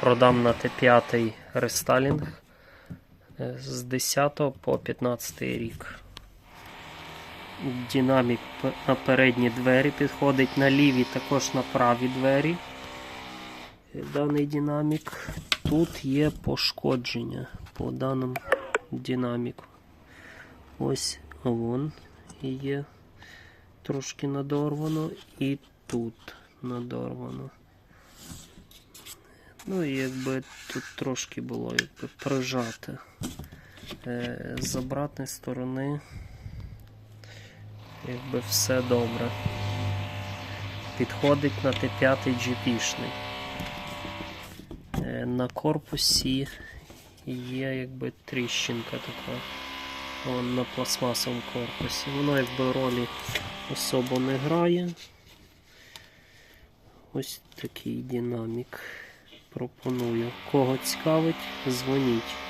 Продам на Т5 рестайлінг е, з 10 по 15 рік. Динамік на передні двері підходить на ліві, також на праві двері. Е, Даний динамік. Тут є пошкодження по даному динаміку. Ось вон є трошки надорвано і тут надорвано. Ну і якби тут трошки було якби прижати. Е, з обратної сторони якби все добре. Підходить на Т5 GP-шний. Е, на корпусі є якби тріщинка така. Вон на пластмасовому корпусі. Воно якби ролі особо не грає. Ось такий динамік пропоную. Кого цікавить, дзвоніть.